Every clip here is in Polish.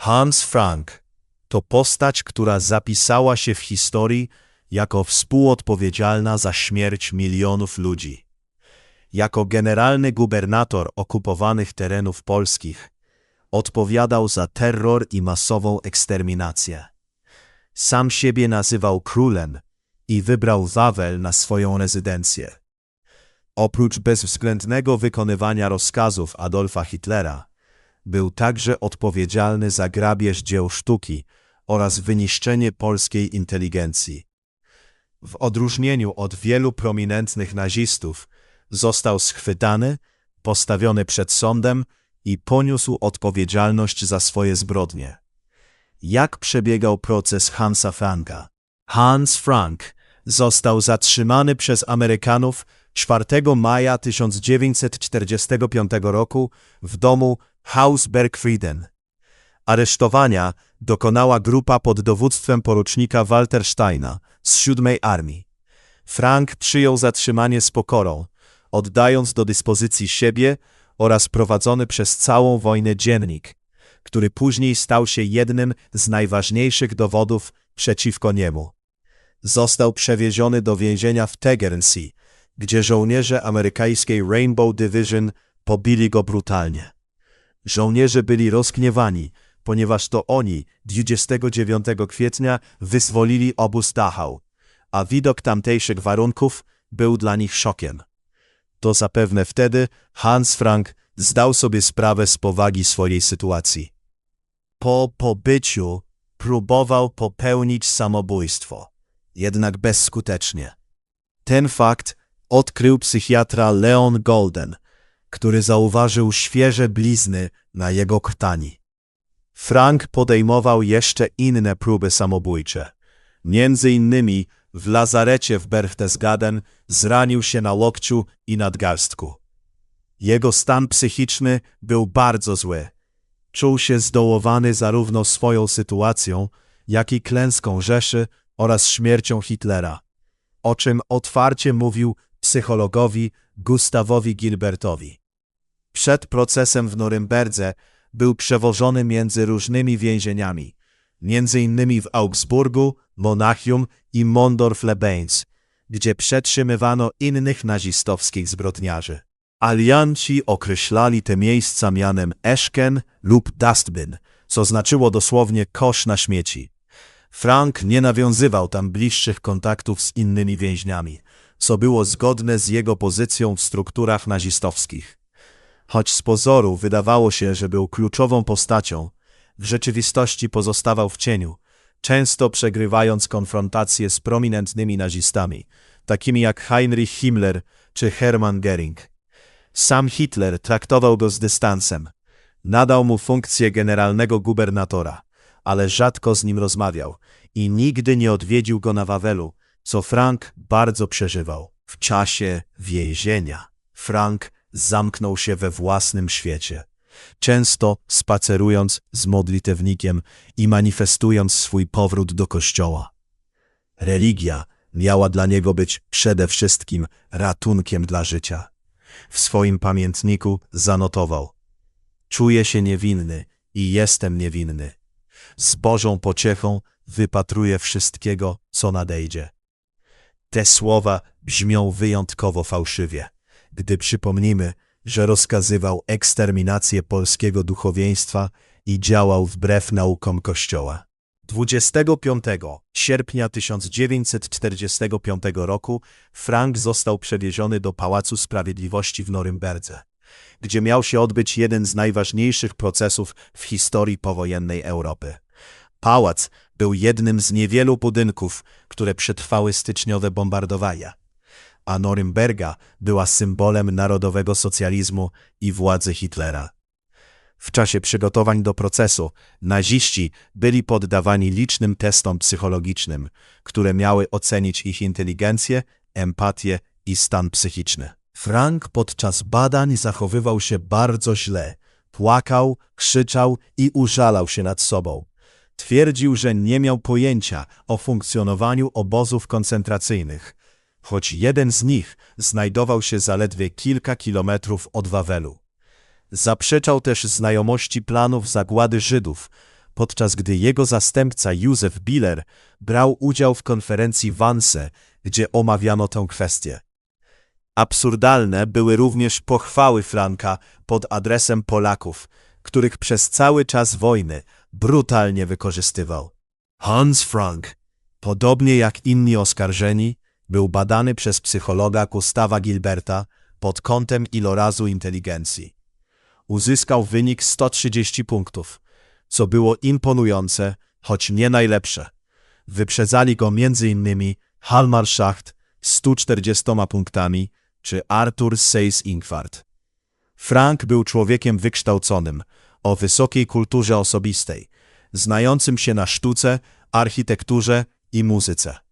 Hans Frank to postać, która zapisała się w historii jako współodpowiedzialna za śmierć milionów ludzi. Jako generalny gubernator okupowanych terenów polskich odpowiadał za terror i masową eksterminację. Sam siebie nazywał królem i wybrał Wawel na swoją rezydencję. Oprócz bezwzględnego wykonywania rozkazów Adolfa Hitlera, był także odpowiedzialny za grabież dzieł sztuki oraz wyniszczenie polskiej inteligencji. W odróżnieniu od wielu prominentnych nazistów, został schwytany, postawiony przed sądem i poniósł odpowiedzialność za swoje zbrodnie. Jak przebiegał proces Hansa Franka? Hans Frank został zatrzymany przez Amerykanów 4 maja 1945 roku w domu Hausberg-Frieden. Aresztowania dokonała grupa pod dowództwem porucznika Waltersteina z siódmej armii. Frank przyjął zatrzymanie z pokorą, oddając do dyspozycji siebie oraz prowadzony przez całą wojnę dziennik, który później stał się jednym z najważniejszych dowodów przeciwko niemu. Został przewieziony do więzienia w Tegernsee, gdzie żołnierze amerykańskiej Rainbow Division pobili go brutalnie. Żołnierze byli rozgniewani, ponieważ to oni 29 kwietnia wyzwolili obóz Dachau, a widok tamtejszych warunków był dla nich szokiem. To zapewne wtedy Hans Frank zdał sobie sprawę z powagi swojej sytuacji. Po pobyciu próbował popełnić samobójstwo, jednak bezskutecznie. Ten fakt odkrył psychiatra Leon Golden, który zauważył świeże blizny na jego krtani. Frank podejmował jeszcze inne próby samobójcze. Między innymi w lazarecie w Berchtesgaden zranił się na łokciu i nadgarstku. Jego stan psychiczny był bardzo zły. Czuł się zdołowany zarówno swoją sytuacją, jak i klęską Rzeszy oraz śmiercią Hitlera, o czym otwarcie mówił psychologowi Gustawowi Gilbertowi. Przed procesem w Norymberdze był przewożony między różnymi więzieniami, między innymi w Augsburgu, Monachium i Mondorf-Lebeins, gdzie przetrzymywano innych nazistowskich zbrodniarzy. Alianci określali te miejsca mianem Eschken lub Dustbin, co znaczyło dosłownie kosz na śmieci. Frank nie nawiązywał tam bliższych kontaktów z innymi więźniami, co było zgodne z jego pozycją w strukturach nazistowskich. Choć z pozoru wydawało się, że był kluczową postacią, w rzeczywistości pozostawał w cieniu, często przegrywając konfrontacje z prominentnymi nazistami, takimi jak Heinrich Himmler czy Hermann Göring. Sam Hitler traktował go z dystansem. Nadał mu funkcję generalnego gubernatora, ale rzadko z nim rozmawiał i nigdy nie odwiedził go na Wawelu, co Frank bardzo przeżywał. W czasie więzienia Frank zamknął się we własnym świecie, często spacerując z modlitewnikiem i manifestując swój powrót do kościoła. Religia miała dla niego być przede wszystkim ratunkiem dla życia. W swoim pamiętniku zanotował: Czuję się niewinny i jestem niewinny. Z Bożą pociechą wypatruję wszystkiego, co nadejdzie. Te słowa brzmią wyjątkowo fałszywie, gdy przypomnimy, że rozkazywał eksterminację polskiego duchowieństwa i działał wbrew naukom Kościoła. 25 sierpnia 1945 roku Frank został przewieziony do Pałacu Sprawiedliwości w Norymberdze, gdzie miał się odbyć jeden z najważniejszych procesów w historii powojennej Europy. Pałac był jednym z niewielu budynków, które przetrwały styczniowe bombardowania, a Norymberga była symbolem narodowego socjalizmu i władzy Hitlera. W czasie przygotowań do procesu naziści byli poddawani licznym testom psychologicznym, które miały ocenić ich inteligencję, empatię i stan psychiczny. Frank podczas badań zachowywał się bardzo źle. Płakał, krzyczał i użalał się nad sobą. Twierdził, że nie miał pojęcia o funkcjonowaniu obozów koncentracyjnych, choć jeden z nich znajdował się zaledwie kilka kilometrów od Wawelu. Zaprzeczał też znajomości planów zagłady Żydów, podczas gdy jego zastępca Józef Biller brał udział w konferencji Wanse, gdzie omawiano tę kwestię. Absurdalne były również pochwały Franka pod adresem Polaków, których przez cały czas wojny brutalnie wykorzystywał. Hans Frank, podobnie jak inni oskarżeni, był badany przez psychologa Gustawa Gilberta pod kątem ilorazu inteligencji. Uzyskał wynik 130 punktów, co było imponujące, choć nie najlepsze. Wyprzedzali go m.in. Halmar Schacht 140 punktami czy Arthur Seyss-Inquart. Frank był człowiekiem wykształconym, o wysokiej kulturze osobistej, znającym się na sztuce, architekturze i muzyce.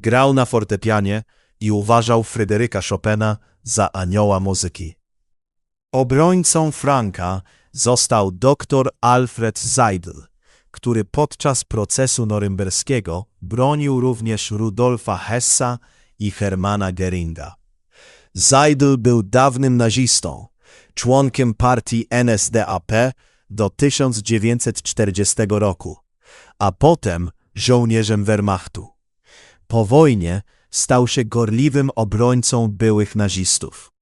Grał na fortepianie i uważał Fryderyka Chopina za anioła muzyki. Obrońcą Franka został dr Alfred Seidel, który podczas procesu norymberskiego bronił również Rudolfa Hessa i Hermana Geringa. Seidel był dawnym nazistą, członkiem partii NSDAP do 1940 roku, a potem żołnierzem Wehrmachtu. Po wojnie stał się gorliwym obrońcą byłych nazistów.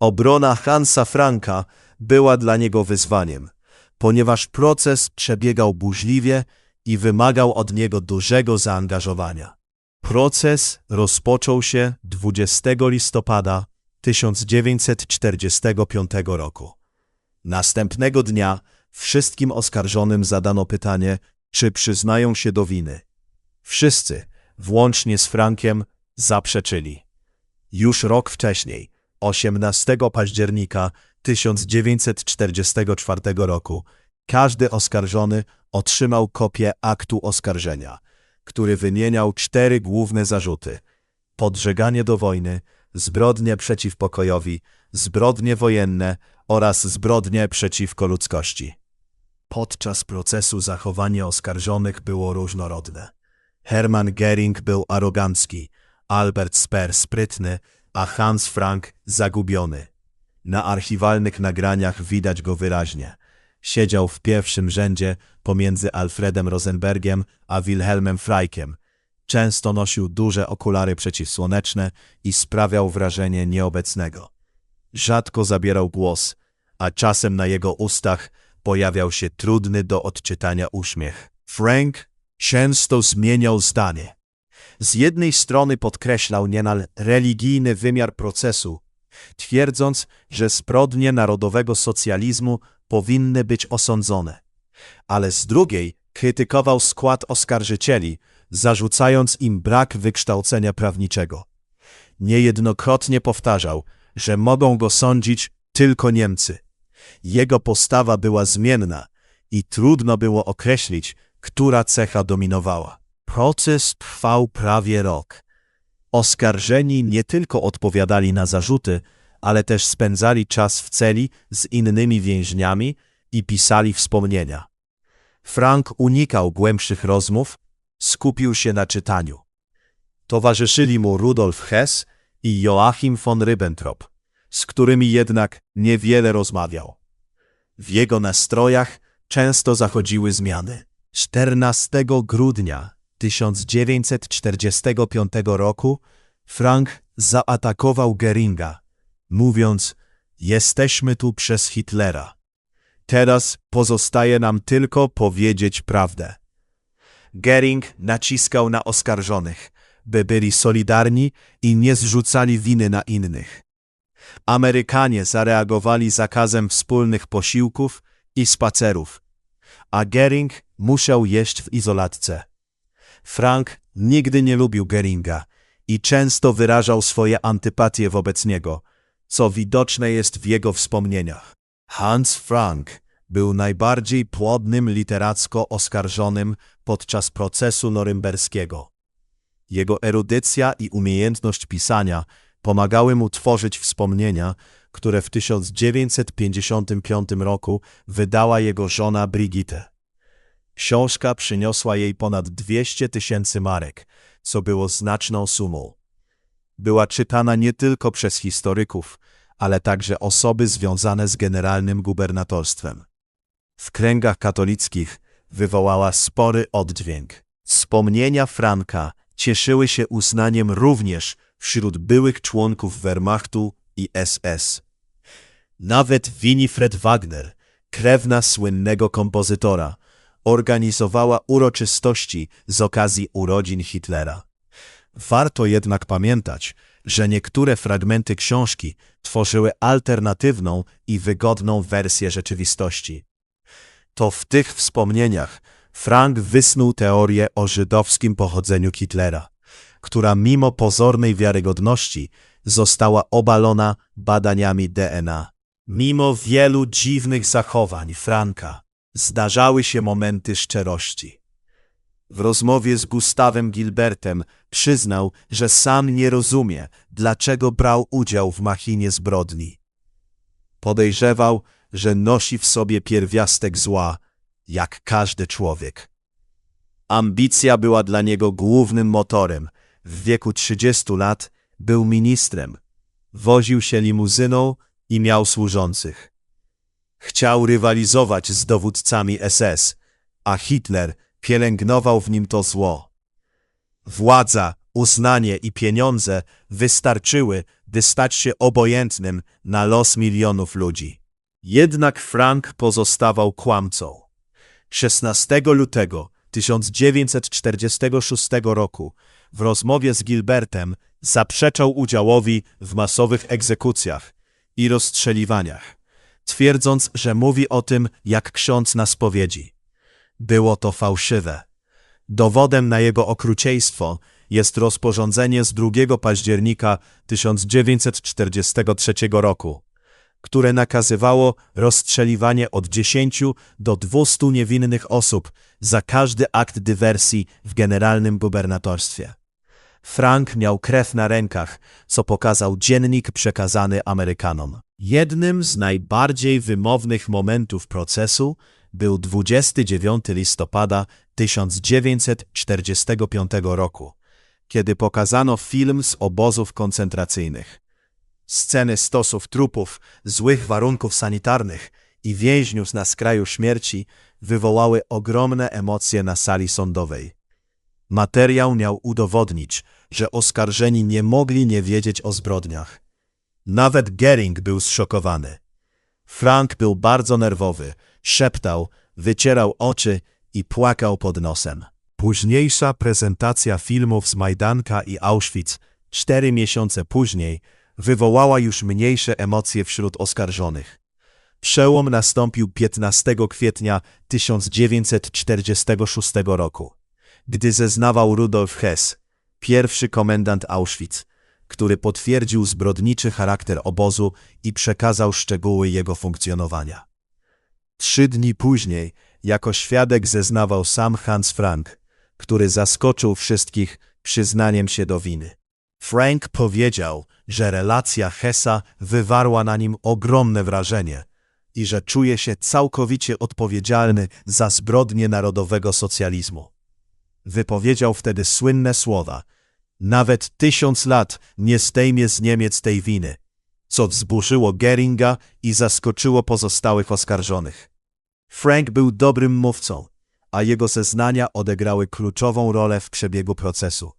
Obrona Hansa Franka była dla niego wyzwaniem, ponieważ proces przebiegał burzliwie i wymagał od niego dużego zaangażowania. Proces rozpoczął się 20 listopada 1945 roku. Następnego dnia wszystkim oskarżonym zadano pytanie, czy przyznają się do winy. Wszyscy, włącznie z Frankiem, zaprzeczyli. Już rok wcześniej, 18 października 1944 roku, każdy oskarżony otrzymał kopię aktu oskarżenia, który wymieniał cztery główne zarzuty: podżeganie do wojny, zbrodnie przeciw pokojowi, zbrodnie wojenne oraz zbrodnie przeciwko ludzkości. Podczas procesu zachowanie oskarżonych było różnorodne. Hermann Gering był arogancki, Albert Speer sprytny, a Hans Frank zagubiony. Na archiwalnych nagraniach widać go wyraźnie. Siedział w pierwszym rzędzie pomiędzy Alfredem Rosenbergiem a Wilhelmem Freikiem. Często nosił duże okulary przeciwsłoneczne i sprawiał wrażenie nieobecnego. Rzadko zabierał głos, a czasem na jego ustach pojawiał się trudny do odczytania uśmiech. Frank często zmieniał zdanie. Z jednej strony podkreślał niemal religijny wymiar procesu, twierdząc, że zbrodnie narodowego socjalizmu powinny być osądzone, ale z drugiej krytykował skład oskarżycieli, zarzucając im brak wykształcenia prawniczego. Niejednokrotnie powtarzał, że mogą go sądzić tylko Niemcy. Jego postawa była zmienna i trudno było określić, która cecha dominowała. Proces trwał prawie rok. Oskarżeni nie tylko odpowiadali na zarzuty, ale też spędzali czas w celi z innymi więźniami i pisali wspomnienia. Frank unikał głębszych rozmów, skupił się na czytaniu. Towarzyszyli mu Rudolf Hess i Joachim von Ribbentrop, z którymi jednak niewiele rozmawiał. W jego nastrojach często zachodziły zmiany. 14 grudnia 1945 roku Frank zaatakował Geringa, mówiąc: Jesteśmy tu przez Hitlera. Teraz pozostaje nam tylko powiedzieć prawdę. Gering naciskał na oskarżonych, by byli solidarni i nie zrzucali winy na innych. Amerykanie zareagowali zakazem wspólnych posiłków i spacerów, a Gering musiał jeść w izolatce. Frank nigdy nie lubił Geringa i często wyrażał swoje antypatie wobec niego, co widoczne jest w jego wspomnieniach. Hans Frank był najbardziej płodnym literacko oskarżonym podczas procesu norymberskiego. Jego erudycja i umiejętność pisania pomagały mu tworzyć wspomnienia, które w 1955 roku wydała jego żona Brigitte. Książka przyniosła jej ponad 200 tysięcy marek, co było znaczną sumą. Była czytana nie tylko przez historyków, ale także osoby związane z generalnym gubernatorstwem. W kręgach katolickich wywołała spory oddźwięk. Wspomnienia Franka cieszyły się uznaniem również wśród byłych członków Wehrmachtu i SS. Nawet Winifred Wagner, krewna słynnego kompozytora, organizowała uroczystości z okazji urodzin Hitlera. Warto jednak pamiętać, że niektóre fragmenty książki tworzyły alternatywną i wygodną wersję rzeczywistości. To w tych wspomnieniach Frank wysnuł teorię o żydowskim pochodzeniu Hitlera, która mimo pozornej wiarygodności została obalona badaniami DNA. Mimo wielu dziwnych zachowań Franka zdarzały się momenty szczerości. W rozmowie z Gustawem Gilbertem przyznał, że sam nie rozumie, dlaczego brał udział w machinie zbrodni. Podejrzewał, że nosi w sobie pierwiastek zła, jak każdy człowiek. Ambicja była dla niego głównym motorem. W wieku 30 lat był ministrem. Woził się limuzyną i miał służących. Chciał rywalizować z dowódcami SS, a Hitler pielęgnował w nim to zło. Władza, uznanie i pieniądze wystarczyły, by stać się obojętnym na los milionów ludzi. Jednak Frank pozostawał kłamcą. 16 lutego 1946 roku w rozmowie z Gilbertem zaprzeczał udziałowi w masowych egzekucjach i rozstrzeliwaniach, twierdząc, że mówi o tym jak ksiądz na spowiedzi. Było to fałszywe. Dowodem na jego okrucieństwo jest rozporządzenie z 2 października 1943 roku, które nakazywało rozstrzeliwanie od 10 do 200 niewinnych osób za każdy akt dywersji w generalnym gubernatorstwie. Frank miał krew na rękach, co pokazał dziennik przekazany Amerykanom. Jednym z najbardziej wymownych momentów procesu był 29 listopada 1945 roku, kiedy pokazano film z obozów koncentracyjnych. Sceny stosów trupów, złych warunków sanitarnych i więźniów na skraju śmierci wywołały ogromne emocje na sali sądowej. Materiał miał udowodnić, że oskarżeni nie mogli nie wiedzieć o zbrodniach. Nawet Gering był zszokowany. Frank był bardzo nerwowy, szeptał, wycierał oczy i płakał pod nosem. Późniejsza prezentacja filmów z Majdanka i Auschwitz cztery miesiące później wywołała już mniejsze emocje wśród oskarżonych. Przełom nastąpił 15 kwietnia 1946 roku, gdy zeznawał Rudolf Hess, pierwszy komendant Auschwitz, który potwierdził zbrodniczy charakter obozu i przekazał szczegóły jego funkcjonowania. Trzy dni później jako świadek zeznawał sam Hans Frank, który zaskoczył wszystkich przyznaniem się do winy. Frank powiedział, że relacja Hessa wywarła na nim ogromne wrażenie i że czuje się całkowicie odpowiedzialny za zbrodnie narodowego socjalizmu. Wypowiedział wtedy słynne słowa: Nawet tysiąc lat nie zdejmie z Niemiec tej winy, co wzburzyło Geringa i zaskoczyło pozostałych oskarżonych. Frank był dobrym mówcą, a jego zeznania odegrały kluczową rolę w przebiegu procesu.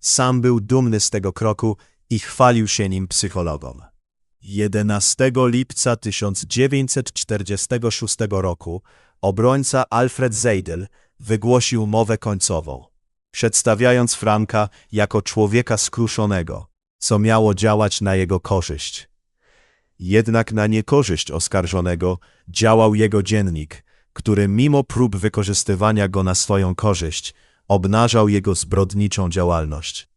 Sam był dumny z tego kroku i chwalił się nim psychologom. 11 lipca 1946 roku obrońca Alfred Seidel wygłosił mowę końcową, przedstawiając Franka jako człowieka skruszonego, co miało działać na jego korzyść. Jednak na niekorzyść oskarżonego działał jego dziennik, który mimo prób wykorzystywania go na swoją korzyść obnażał jego zbrodniczą działalność.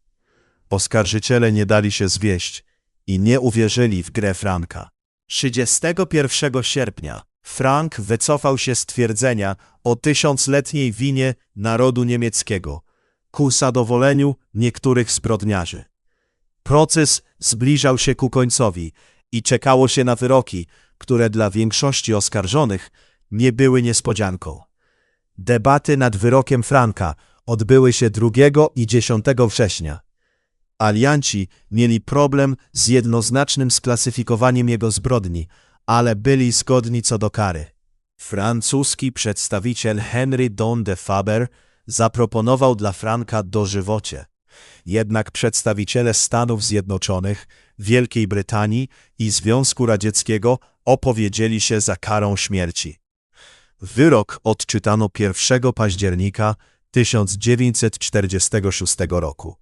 Oskarżyciele nie dali się zwieść i nie uwierzyli w grę Franka. 31 sierpnia Frank wycofał się z twierdzenia o tysiącletniej winie narodu niemieckiego ku zadowoleniu niektórych zbrodniarzy. Proces zbliżał się ku końcowi i czekało się na wyroki, które dla większości oskarżonych nie były niespodzianką. Debaty nad wyrokiem Franka odbyły się 2 i 10 września. Alianci mieli problem z jednoznacznym sklasyfikowaniem jego zbrodni, ale byli zgodni co do kary. Francuski przedstawiciel Henry Don de Faber zaproponował dla Franka dożywocie. Jednak przedstawiciele Stanów Zjednoczonych, Wielkiej Brytanii i Związku Radzieckiego opowiedzieli się za karą śmierci. Wyrok odczytano 1 października 1946 roku.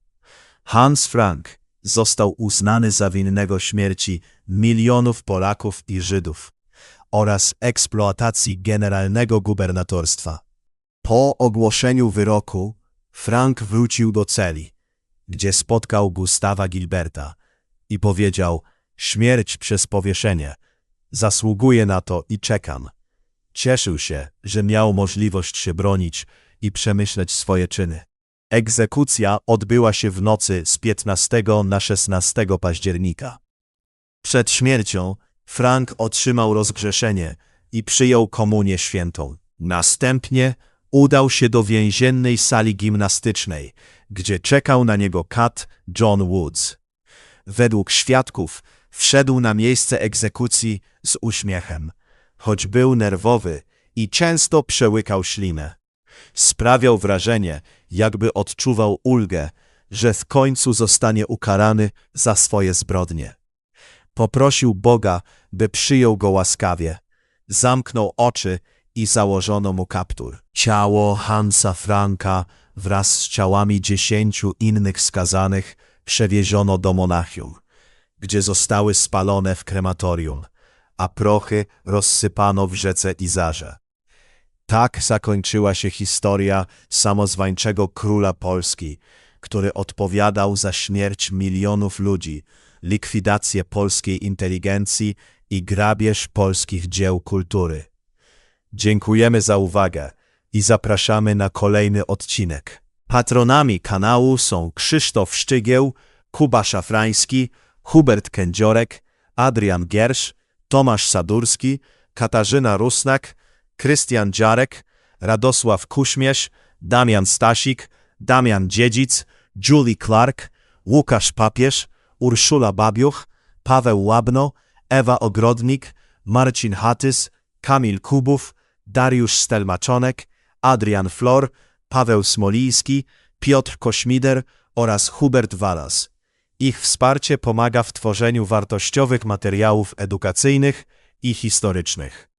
Hans Frank został uznany za winnego śmierci milionów Polaków i Żydów oraz eksploatacji generalnego gubernatorstwa. Po ogłoszeniu wyroku Frank wrócił do celi, gdzie spotkał Gustawa Gilberta i powiedział: Śmierć przez powieszenie. Zasługuję na to i czekam. Cieszył się, że miał możliwość się bronić i przemyśleć swoje czyny. Egzekucja odbyła się w nocy z 15 na 16 października. Przed śmiercią Frank otrzymał rozgrzeszenie i przyjął komunię świętą. Następnie udał się do więziennej sali gimnastycznej, gdzie czekał na niego kat John Woods. Według świadków wszedł na miejsce egzekucji z uśmiechem, choć był nerwowy i często przełykał ślinę. Sprawiał wrażenie, jakby odczuwał ulgę, że w końcu zostanie ukarany za swoje zbrodnie. Poprosił Boga, by przyjął go łaskawie. Zamknął oczy i założono mu kaptur. Ciało Hansa Franka wraz z ciałami dziesięciu innych skazanych przewieziono do Monachium, gdzie zostały spalone w krematorium, a prochy rozsypano w rzece Izarze. Tak zakończyła się historia samozwańczego króla Polski, który odpowiadał za śmierć milionów ludzi, likwidację polskiej inteligencji i grabież polskich dzieł kultury. Dziękujemy za uwagę i zapraszamy na kolejny odcinek. Patronami kanału są Krzysztof Szczygieł, Kuba Szafrański, Hubert Kędziorek, Adrian Giersz, Tomasz Sadurski, Katarzyna Rusnak, Krystian Dziarek, Radosław Kuśmierz, Damian Stasik, Damian Dziedzic, Julie Clark, Łukasz Papież, Urszula Babiuch, Paweł Łabno, Ewa Ogrodnik, Marcin Hatys, Kamil Kubów, Dariusz Stelmaczonek, Adrian Flor, Paweł Smolijski, Piotr Kośmider oraz Hubert Walas. Ich wsparcie pomaga w tworzeniu wartościowych materiałów edukacyjnych i historycznych.